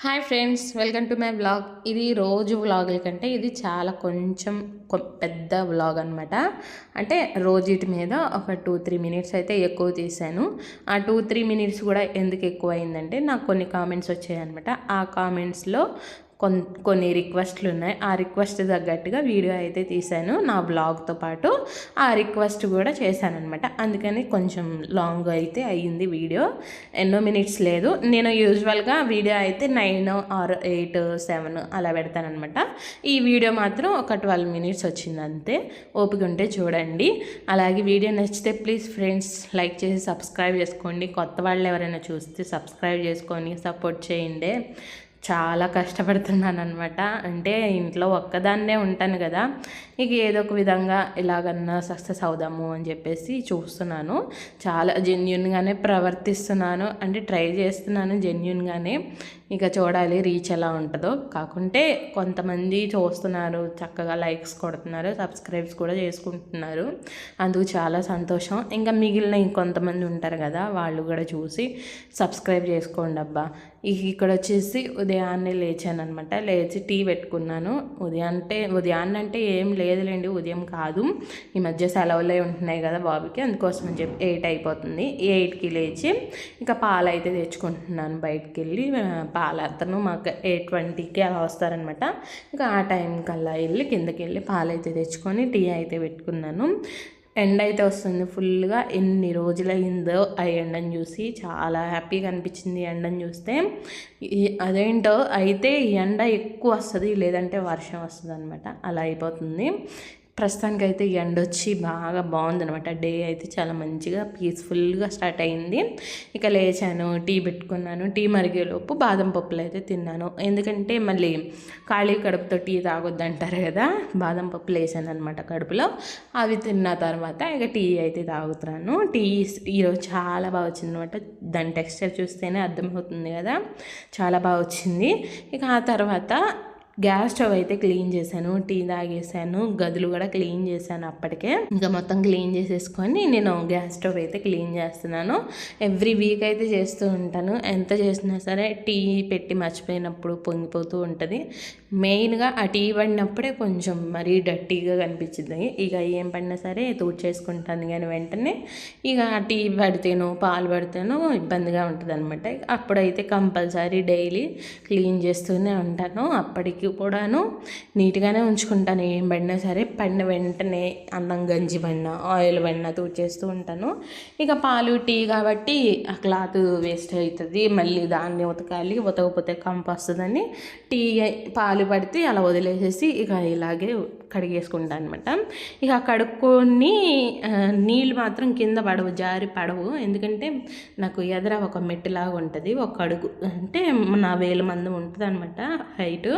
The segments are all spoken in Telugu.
Hi friends welcome to my vlog ఇది రోజు వ్లాగుల కంటే ఇది చాలా కొంచెం పెద్ద వ్లాగ్ అనమాట అంటే రోజుటి మీద ఒక టూ త్రీ మినిట్స్ అయితే ఎక్కువ తీశాను ఆ టూ త్రీ మినిట్స్ కూడా ఎందుకు ఎక్కువ అయిందంటే నాకు కొన్ని కామెంట్స్ వచ్చాయి అనమాట ఆ కామెంట్స్లో కొన్ని రిక్వెస్ట్లు ఉన్నాయి. ఆ రిక్వెస్ట్ తగ్గట్టుగా వీడియో అయితే తీశాను. నా బ్లాగ్తో పాటు ఆ రిక్వెస్ట్ కూడా చేశాను అనమాట అందుకని కొంచెం లాంగ్ అయితే అయ్యింది వీడియో. ఎన్నో మినిట్స్ లేదు. నేను యూజువల్గా వీడియో అయితే నైన్ ఆర్ ఎయిట్ సెవెన్ అలా పెడతానమాట ఈ వీడియో మాత్రం ఒక ట్వెల్వ్ మినిట్స్ వచ్చింది అంతే. ఓపిక ఉంటే చూడండి. అలాగే వీడియో నచ్చితే ప్లీజ్ ఫ్రెండ్స్ లైక్ చేసి సబ్స్క్రైబ్ చేసుకోండి. కొత్త వాళ్ళు ఎవరైనా చూస్తే సబ్స్క్రైబ్ చేసుకొని సపోర్ట్ చేయండి. చాలా కష్టపడుతున్నాను అనమాట అంటే ఇంట్లో ఒక్కదాన్నే ఉంటాను కదా ఇక ఏదో ఒక విధంగా ఎలాగన్నా సక్సెస్ అవుదాము అని చెప్పేసి చూస్తున్నాను. చాలా జెన్యున్గానే ప్రవర్తిస్తున్నాను. అంటే ట్రై చేస్తున్నాను జెన్యున్గానే. ఇక చూడాలి రీచ్ ఎలా ఉంటుందో. కాకుంటే కొంతమంది చూస్తున్నారు చక్కగా లైక్స్ కొడుతున్నారు సబ్స్క్రైబ్స్ కూడా చేసుకుంటున్నారు. అందుకు చాలా సంతోషం. ఇంకా మిగిలిన ఇంకొంతమంది ఉంటారు కదా వాళ్ళు కూడా చూసి సబ్స్క్రైబ్ చేసుకోండి అబ్బా ఇక ఇక్కడ వచ్చేసి ఉదయాన్నే లేచాను అనమాట లేచి టీ పెట్టుకున్నాను. ఉదయాన్నే ఉదయాన్నే అంటే ఏం లేదులేండి ఉదయం కాదు. ఈ మధ్య సెలవులే ఉంటున్నాయి కదా బాబుకి అందుకోసం అని చెప్పి ఎయిట్ అయిపోతుంది. ఎయిట్కి లేచి ఇంకా పాలు అయితే తెచ్చుకుంటున్నాను బయటికి వెళ్ళి పాలు అతను మాకు ఎయిట్ ట్వంటీకి అలా వస్తారనమాట ఇంకా ఆ టైం కల్లా వెళ్ళి కిందకి వెళ్ళి పాలు అయితే తెచ్చుకొని టీ అయితే పెట్టుకున్నాను. ఎండ అయితే వస్తుంది ఫుల్గా. ఎన్ని రోజులైందో ఆ ఎండను చూసి చాలా హ్యాపీగా అనిపించింది ఎండను చూస్తే. అదేంటో అయితే ఈ ఎండ ఎక్కువ వస్తుంది లేదంటే వర్షం వస్తుంది అనమాట అలా అయిపోతుంది. ప్రస్తుతానికి అయితే ఎండ వచ్చి బాగా బాగుందనమాట డే అయితే చాలా మంచిగా పీస్ఫుల్గా స్టార్ట్ అయింది. ఇక లేచాను టీ పెట్టుకున్నాను. టీ మరిగేలోపు బాదం పప్పులు అయితే తిన్నాను. ఎందుకంటే మళ్ళీ ఖాళీ కడుపుతో టీ తాగొద్దు అంటారు కదా బాదం పప్పులు వేసాను అనమాట కడుపులో. అవి తిన్న తర్వాత ఇక టీ అయితే తాగుతున్నాను. టీ ఈరోజు చాలా బాగా వచ్చింది అనమాట దాని టెక్స్చర్ చూస్తేనే అర్థమవుతుంది కదా చాలా బాగా వచ్చింది. ఇక ఆ తర్వాత గ్యాస్ స్టవ్ అయితే క్లీన్ చేశాను టీ తాగేసాను గదులు కూడా క్లీన్ చేశాను అప్పటికే. ఇంకా మొత్తం క్లీన్ చేసేసుకొని నేను గ్యాస్ స్టవ్ అయితే క్లీన్ చేస్తున్నాను. ఎవ్రీ వీక్ అయితే చేస్తూ ఉంటాను. ఎంత చేసినా సరే టీ పెట్టి మర్చిపోయినప్పుడు పొంగిపోతూ ఉంటుంది. మెయిన్గా ఆ టీ పడినప్పుడే కొంచెం మరీ డర్టీగా కనిపించింది. ఇక ఏం పడినా సరే చేసుకుంటాను కానీ వెంటనే. ఇక ఆ టీ పడితేనో పాలు పడితేనో ఇబ్బందిగా ఉంటుంది అనమాట అప్పుడైతే కంపల్సరీ డైలీ క్లీన్ చేస్తూనే ఉంటాను. అప్పటికి కూడాను నీట్గానే ఉంచుకుంటాను. ఏం పడినా సరే పడిన వెంటనే అన్నం గంజి పడినా ఆయిల్ పడినా తూచేస్తూ ఉంటాను. ఇక పాలు టీ కాబట్టి ఆ క్లాత్ వేస్ట్ అవుతుంది. మళ్ళీ దాన్ని ఉతకాలి. ఉతకపోతే కంపు వస్తుందని టీ పాలు పడితే అలా వదిలేసేసి ఇక ఇలాగే కడిగేసుకుంటాను అనమాట ఇక కడుక్కొని నీళ్ళు మాత్రం కింద పడవు జారి పడవు. ఎందుకంటే నాకు ఎదర ఒక మెట్టులాగా ఉంటుంది. ఒక అడుగు. అంటే నా వేల మందం ఉంటుంది అనమాట హైట్.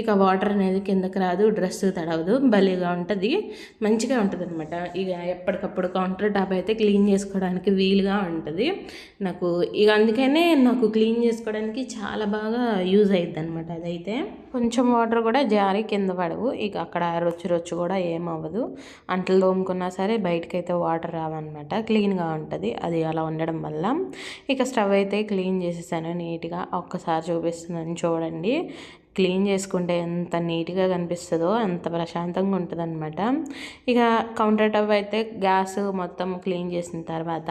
ఇక వాటర్ అనేది కిందకి రాదు డ్రెస్ తడవదు భలేగా ఉంటుంది మంచిగా ఉంటుంది అనమాట ఇక ఎప్పటికప్పుడు కౌంటర్ టాప్ అయితే క్లీన్ చేసుకోవడానికి వీలుగా ఉంటుంది. నాకు ఇక అందుకనే నాకు క్లీన్ చేసుకోవడానికి చాలా బాగా యూజ్ అయ్యిద్ది అనమాట అదైతే. కొంచెం వాటర్ కూడా జారి కింద పడవు ఇక అక్కడ రొచ్చు రొచ్చు కూడా ఏమవ్వదు అంటలు తోముకున్నా సరే బయటకు అయితే వాటర్ రావన్నమాట క్లీన్గా ఉంటుంది. అది అలా ఉండడం వల్ల ఇక స్టవ్ అయితే క్లీన్ చేసేసాను నీట్గా ఒక్కసారి చూపిస్తున్నాను చూడండి. క్లీన్ చేసుకుంటే ఎంత నీట్గా కనిపిస్తుందో అంత ప్రశాంతంగా ఉంటుందన్నమాట. ఇక కౌంటర్ టాప్ అయితే గ్యాస్ మొత్తం క్లీన్ చేసిన తర్వాత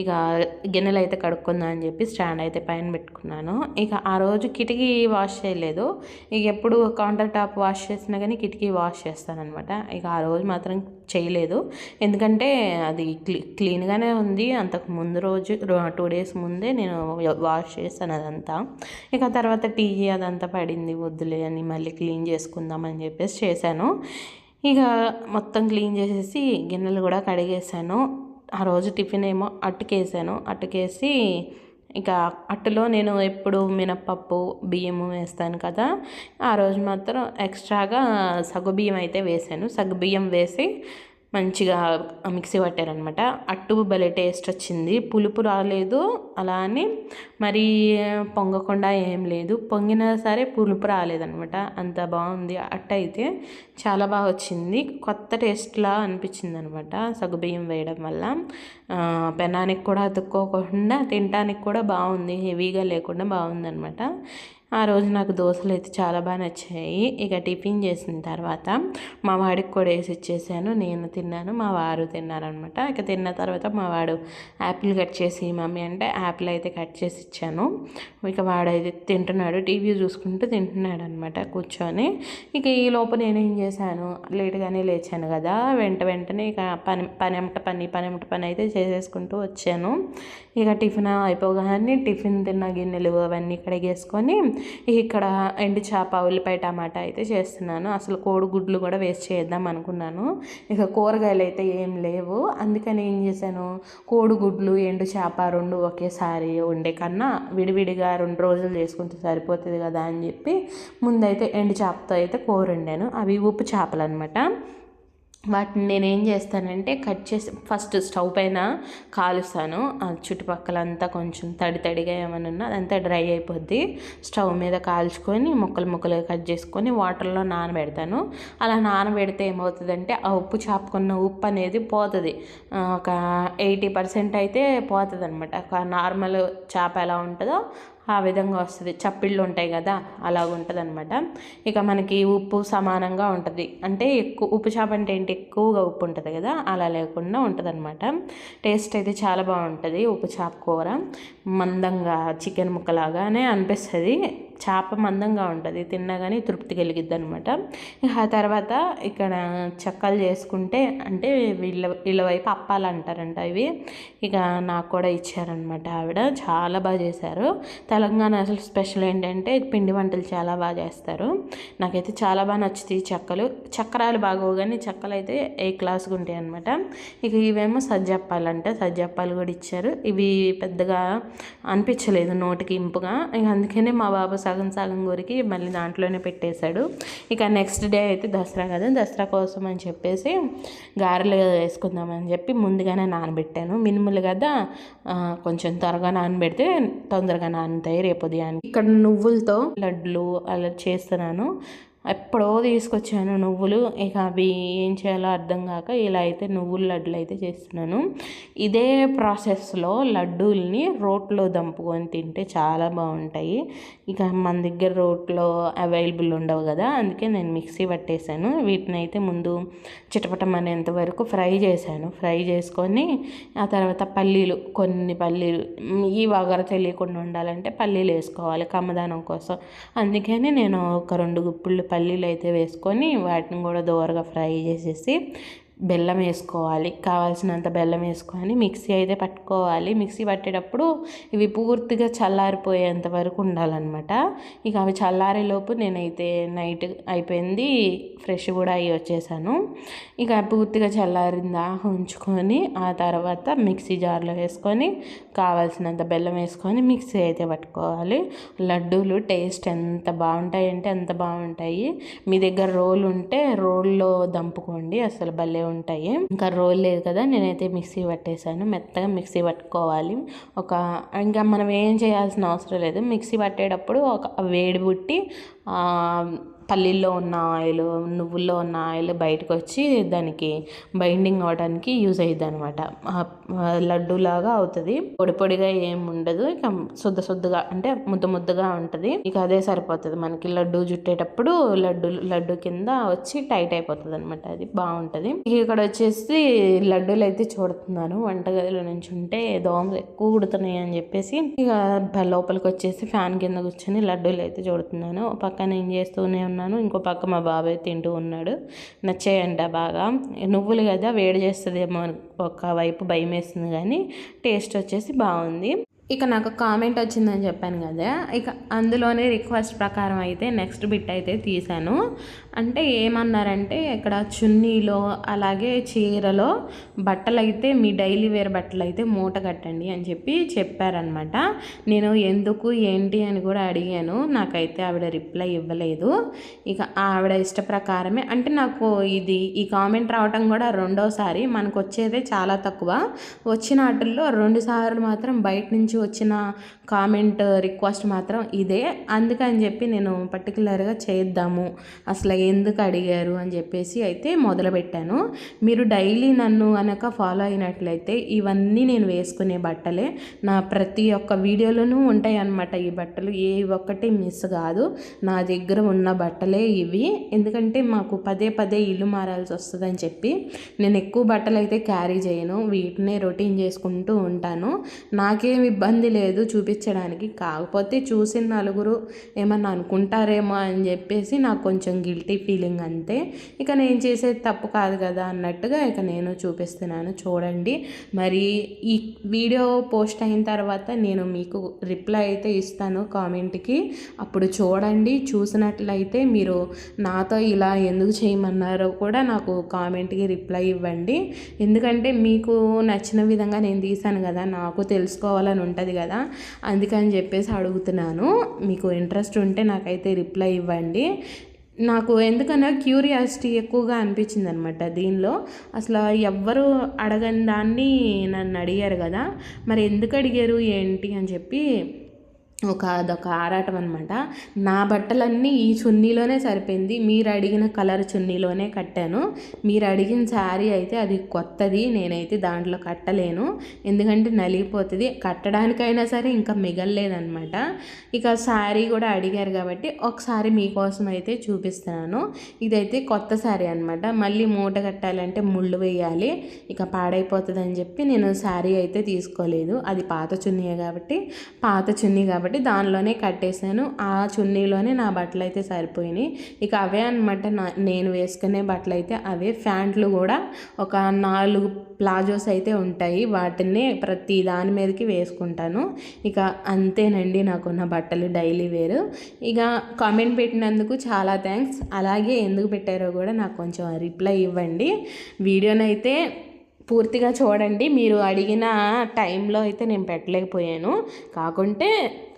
ఇక గిన్నెలు అయితే కడుక్కుందాం అని చెప్పి స్టాండ్ అయితే పైన పెట్టుకున్నాను. ఇక ఆ రోజు కిటికీ వాష్ చేయలేదు. ఇక ఎప్పుడు కౌంటర్ టాప్ వాష్ చేసినా కానీ కిటికీ వాష్ చేస్తానమాట ఇక ఆ రోజు మాత్రం చేయలేదు. ఎందుకంటే అది క్లీ క్లీన్గానే ఉంది. అంతకు ముందు రోజు టూ డేస్ ముందే నేను వాష్ చేస్తాను అదంతా. ఇక తర్వాత టీ అదంతా పడింది. వద్దులే అని మళ్ళీ క్లీన్ చేసుకుందాం అని చెప్పేసి చేశాను. ఇక మొత్తం క్లీన్ చేసేసి గిన్నెలు కూడా కడిగేసాను ఆ రోజు టిఫిన్ ఏమో అట్టుకేసాను అట్టుకేసి ఇక అట్టులో నేను ఎప్పుడు మినప్పప్పు బియ్యము వేస్తాను కదా. ఆ రోజు మాత్రం ఎక్స్ట్రాగా సగ్గుబియ్యం అయితే వేసాను. సగ్గుబియ్యం వేసి మంచిగా మిక్సీ పట్టారనమాట అట్టు భలే టేస్ట్ వచ్చింది. పులుపు రాలేదు. అలా అని మరి పొంగకుండా ఏం లేదు. పొంగినా సరే పులుపు రాలేదనమాట అంత బాగుంది. అట్టయితే చాలా బాగా వచ్చింది. కొత్త టేస్ట్లా అనిపించింది అనమాట సగ్గుబియ్యం వేయడం వల్ల. పెనానికి కూడా అతుక్కోకుండా తినడానికి కూడా బాగుంది. హెవీగా లేకుండా బాగుందనమాట ఆ రోజు నాకు దోశలు అయితే చాలా బాగా నచ్చాయి. ఇక టిఫిన్ చేసిన తర్వాత మా వాడికి కూడా వేసి ఇచ్చేసాను. నేను తిన్నాను. మా వారు తిన్నారనమాట ఇక తిన్న తర్వాత మా వాడు యాపిల్ కట్ చేసి మమ్మీ అంటే యాపిల్ అయితే కట్ చేసి ఇచ్చాను. ఇక వాడైతే తింటున్నాడు. టీవీ చూసుకుంటూ తింటున్నాడు అనమాట కూర్చొని. ఇక ఈ లోపు నేనేం చేశాను? లేట్గానే లేచాను కదా. వెంట వెంటనే ఇక పని పని అమ్మట పని పని అమ్మట పని అయితే చేసేసుకుంటూ వచ్చాను. ఇక టిఫిన్ అయిపోగానే టిఫిన్ తిన్న గిన్నెలు అవన్నీ కడిగేసుకొని ఇక్కడ ఎండు చేప ఉల్లిపాయ టమాటా అయితే చేస్తున్నాను. అసలు కోడిగుడ్లు కూడా వేస్ట్ చేద్దాం అనుకున్నాను. ఇక కూరగాయలు అయితే ఏం లేవు. అందుకని ఏం చేశాను? కోడిగుడ్లు ఎండు చేప రెండు ఒకేసారి వండే కన్నా విడివిడిగా రెండు రోజులు చేసుకుంటే సరిపోతుంది కదా అని చెప్పి ముందైతే ఎండు చేపతో అయితే కూర వండాను. అవి ఉప్పు చేపలు అనమాట వాటిని నేను ఏం చేస్తానంటే కట్ చేసి ఫస్ట్ స్టవ్ పైన కాలుస్తాను. చుట్టుపక్కలంతా కొంచెం తడి తడిగా ఏమైనా ఉన్నా అదంతా డ్రై అయిపోద్ది. స్టవ్ మీద కాల్చుకొని ముక్కలు ముక్కలుగా కట్ చేసుకొని వాటర్లో నానబెడతాను. అలా నానబెడితే ఏమవుతుందంటే ఆ ఉప్పు చాపుకున్న ఉప్పు అనేది పోతుంది. ఒక ఎయిటీ పర్సెంట్ అయితే పోతుంది అనమాట ఒక నార్మల్ చేప ఎలా ఉంటుందో ఆ విధంగా వస్తుంది. చప్పిళ్ళు ఉంటాయి కదా అలా ఉంటుంది అనమాట ఇక మనకి ఉప్పు సమానంగా ఉంటుంది. అంటే ఎక్కువ ఉప్పు చేప అంటే ఏంటి? ఎక్కువగా ఉప్పు ఉంటుంది కదా అలా లేకుండా ఉంటుంది అనమాట టేస్ట్ అయితే చాలా బాగుంటుంది ఉప్పు చేప కూర. మందంగా చికెన్ ముక్కలాగానే అనిపిస్తుంది. చేప మందంగా ఉంటుంది తిన్నా కానీ తృప్తి కలిగిద్ది అనమాట ఆ తర్వాత ఇక్కడ చక్కలు చేసుకుంటే అంటే వీళ్ళ వీళ్ళ వైపు అప్పాలు అంటారంట ఇవి. ఇక నాకు కూడా ఇచ్చారనమాట ఆవిడ చాలా బాగా చేశారు. తెలంగాణ అసలు స్పెషల్ ఏంటంటే పిండి వంటలు చాలా బాగా చేస్తారు. నాకైతే చాలా బాగా నచ్చుతాయి చెక్కలు. చక్రాలు బాగోవు కానీ చెక్కలు అయితే ఏ క్లాస్గా ఉంటాయి అనమాట ఇక ఇవేమో సజ్జప్పాలంటే సజ్జప్పాలు కూడా ఇచ్చారు. ఇవి పెద్దగా అనిపించలేదు నోటికి ఇంపుగా. ఇక అందుకనే మా బాబు సగం సగం గురికి మళ్ళీ దాంట్లోనే పెట్టేశాడు. ఇక నెక్స్ట్ డే అయితే దసరా కదా దసరా కోసం అని చెప్పేసి గారెలు వేసుకుందామని చెప్పి ముందుగానే నానబెట్టాను. మినుములు కదా కొంచెం త్వరగా నానబెడితే తొందరగా నానుతాయి రేపు ఉదయానికి. ఇక్కడ నువ్వులతో లడ్లు అలా చేస్తున్నాను. ఎప్పుడో తీసుకొచ్చాను నువ్వులు. ఇక అవి ఏం చేయాలో అర్థం కాక ఇలా అయితే నువ్వుల లడ్డులు అయితే చేస్తున్నాను. ఇదే ప్రాసెస్లో లడ్డూల్ని రోట్లో దంపుకొని తింటే చాలా బాగుంటాయి. ఇక మన దగ్గర రోట్లో అవైలబుల్ ఉండవు కదా అందుకే నేను మిక్సీ పట్టేశాను. వీటిని అయితే ముందు చిటపటం అనేంత వరకు ఫ్రై చేశాను. ఫ్రై చేసుకొని ఆ తర్వాత పల్లీలు కొన్ని పల్లీలు. ఈ వగర తెలియకుండా ఉండాలంటే పల్లీలు వేసుకోవాలి కమ్మదానం కోసం. అందుకని నేను ఒక రెండు గుప్పుళ్ళు పల్లీలు అయితే వేసుకొని వాటిని కూడా దోరగా ఫ్రై చేసేసి బెల్లం వేసుకోవాలి. కావాల్సినంత బెల్లం వేసుకొని మిక్సీ అయితే పట్టుకోవాలి. మిక్సీ పట్టేటప్పుడు ఇవి పూర్తిగా చల్లారిపోయేంత వరకు ఉండాలన్నమాట. ఇక అవి చల్లారేలోపు నేనైతే నైట్ అయిపోయింది. ఫ్రెష్ కూడా అయ్యి వచ్చేసాను. ఇక పూర్తిగా చల్లారిందా ఉంచుకొని ఆ తర్వాత మిక్సీ జార్లో వేసుకొని కావాల్సినంత బెల్లం వేసుకొని మిక్సీ అయితే పట్టుకోవాలి. లడ్డూలు టేస్ట్ ఎంత బాగుంటాయి అంటే ఎంత బాగుంటాయి. మీ దగ్గర రోల్ ఉంటే రోల్లో దంపుకోండి. అసలు భలే ఉంటాయి. ఇంకా రోల్ లేదు కదా నేనైతే మిక్సీ పట్టేశాను. మెత్తగా మిక్సీ పట్టుకోవాలి. ఒక ఇంకా మనం ఏం చేయాల్సిన అవసరం లేదు. మిక్సీ పట్టేటప్పుడు ఒక వేడి పుట్టి పల్లీల్లో ఉన్న ఆయిల్ నువ్వుల్లో ఉన్న ఆయిల్ బయటకు వచ్చి దానికి బైండింగ్ అవ్వడానికి యూజ్ అయ్యిద్ది అనమాట లడ్డూలాగా అవుతుంది. పొడి పొడిగా ఏం ఉండదు ఇక శుద్ధ శుద్ధగా అంటే ముద్ద ముద్దగా ఉంటుంది. ఇక అదే సరిపోతుంది. మనకి లడ్డు జుట్టేటప్పుడు లడ్డు లడ్డు కింద వచ్చి టైట్ అయిపోతుంది అనమాట అది బాగుంటుంది. ఇక్కడ వచ్చేసి లడ్డూలు అయితే చూడుతున్నాను. వంటగదిలో నుంచి ఉంటే దోమలు ఎక్కువ కుడుతున్నాయి అని చెప్పేసి ఇక లోపలికి వచ్చేసి ఫ్యాన్ కింద కూర్చొని లడ్డూలు అయితే చూడుతున్నాను పక్కన ఏం చేస్తూనే ఉన్నాను. ఇంకో పక్క మా బాబాయ్ తింటూ ఉన్నాడు. నచ్చాయంట బాగా. నువ్వులు కదా వేడి చేస్తుందేమో ఒక వైపు భయం వేస్తుంది కానీ టేస్ట్ వచ్చేసి బాగుంది. ఇక నాకు కామెంట్ వచ్చిందని చెప్పాను కదా ఇక అందులోనే రిక్వెస్ట్ ప్రకారం అయితే నెక్స్ట్ బిట్ అయితే తీశాను. అంటే ఏమన్నారంటే ఇక్కడ చున్నీలో అలాగే చీరలో బట్టలు అయితే మీ డైలీ వేర్ బట్టలు అయితే మూట కట్టండి అని చెప్పి చెప్పారనమాట నేను ఎందుకు ఏంటి అని కూడా అడిగాను. నాకైతే ఆవిడ రిప్లై ఇవ్వలేదు. ఇక ఆవిడ ఇష్ట ప్రకారమే అంటే నాకు ఇది ఈ కామెంట్ రావటం కూడా రెండోసారి మనకు వచ్చేదే చాలా తక్కువ. వచ్చిన వాటిల్లో రెండు సార్లు మాత్రం బయట నుంచి వచ్చిన కామెంట్ రిక్వెస్ట్ మాత్రం ఇదే. అందుకని చెప్పి నేను పర్టికులర్గా చేద్దాము. అసలు ఎందుకు అడిగారు అని చెప్పేసి అయితే మొదలుపెట్టాను. మీరు డైలీ నన్ను కనుక ఫాలో అయినట్లయితే ఇవన్నీ నేను వేసుకునే బట్టలే. నా ప్రతి ఒక్క వీడియోలోనూ ఉంటాయి అన్నమాట ఈ బట్టలు. ఏ ఒక్కటి మిస్ కాదు. నా దగ్గర ఉన్న బట్టలే ఇవి. ఎందుకంటే మాకు పదే పదే ఇల్లు మారాల్సి వస్తుందని చెప్పి నేను ఎక్కువ బట్టలు అయితే క్యారీ చేయను. వీటినే రొటీన్ చేసుకుంటూ ఉంటాను. నాకేం ఇబ్బంది ఇబ్బంది లేదు చూపించడానికి. కాకపోతే చూసిన నలుగురు ఏమన్నా అనుకుంటారేమో అని చెప్పేసి నాకు కొంచెం గిల్టీ ఫీలింగ్ అంతే. ఇక నేను చేసేది తప్పు కాదు కదా అన్నట్టుగా ఇక నేను చూపిస్తున్నాను. చూడండి. మరి ఈ వీడియో పోస్ట్ అయిన తర్వాత నేను మీకు రిప్లై అయితే ఇస్తాను కామెంట్కి. అప్పుడు చూడండి. చూసినట్లయితే మీరు నాతో ఇలా ఎందుకు చేయమన్నారో కూడా నాకు కామెంట్కి రిప్లై ఇవ్వండి. ఎందుకంటే మీకు నచ్చిన విధంగా నేను తీశాను కదా నాకు తెలుసుకోవాలని ఉంటుంది కదా. అందుకని చెప్పేసి అడుగుతున్నాను. మీకు ఇంట్రెస్ట్ ఉంటే నాకైతే రిప్లై ఇవ్వండి. నాకు ఎందుకన్నా క్యూరియాసిటీ ఎక్కువగా అనిపించింది అనమాట దీనిలో. అసలు ఎవ్వరు అడగని దాన్ని నన్ను అడిగారు కదా. మరి ఎందుకు అడిగారు ఏంటి అని చెప్పి ఒక అదొక ఆరాటం అనమాట నా బట్టలన్నీ ఈ చున్నీలోనే సరిపోయింది. మీరు అడిగిన కలర్ చున్నీలోనే కట్టాను. మీరు అడిగిన శారీ అయితే అది కొత్తది. నేనైతే దాంట్లో కట్టలేను. ఎందుకంటే నలిగిపోతుంది. కట్టడానికైనా సరే ఇంకా మిగలలేదనమాట ఇక శారీ కూడా అడిగారు కాబట్టి ఒకసారి మీకోసం అయితే చూపిస్తున్నాను. ఇదైతే కొత్త శారీ అనమాట మళ్ళీ మూట కట్టాలంటే ముళ్ళు వేయాలి. ఇక పాడైపోతుందని చెప్పి నేను శారీ అయితే తీసుకోలేదు. అది పాత చున్నీయే కాబట్టి పాత చున్నీ కాబట్టి కాబట్టి దానిలోనే కట్టేశాను. ఆ చున్నీలోనే నా బట్టలు అయితే సరిపోయినాయి. ఇక అవే అనమాట నా నేను వేసుకునే బట్టలు అయితే అవే. ప్యాంట్లు కూడా ఒక నాలుగు ప్లాజోస్ అయితే ఉంటాయి. వాటిని ప్రతి దాని మీదకి వేసుకుంటాను. ఇక అంతేనండి నాకున్న బట్టలు డైలీ వేరు. ఇక కామెంట్ పెట్టినందుకు చాలా థ్యాంక్స్. అలాగే ఎందుకు పెట్టారో కూడా నాకు కొంచెం రిప్లై ఇవ్వండి. వీడియోనైతే పూర్తిగా చూడండి. మీరు అడిగిన టైంలో అయితే నేను పెట్టలేకపోయాను. కాకుంటే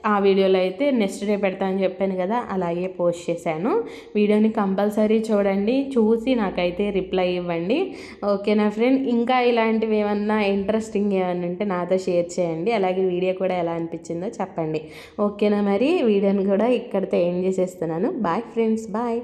ఆ వీడియోలో అయితే నెక్స్ట్ డే పెడతా అని చెప్పాను కదా అలాగే పోస్ట్ చేశాను. వీడియోని కంపల్సరీ చూడండి. చూసి నాకైతే రిప్లై ఇవ్వండి. ఓకేనా ఫ్రెండ్? ఇంకా ఇలాంటివి ఏమన్నా ఇంట్రెస్టింగ్ ఏమన్నా ఉంటే నాతో షేర్ చేయండి. అలాగే వీడియో కూడా ఎలా అనిపించిందో చెప్పండి. ఓకేనా మరి? వీడియోని కూడా ఇక్కడితో ఏం చేసేస్తున్నాను. Bye friends. బాయ్.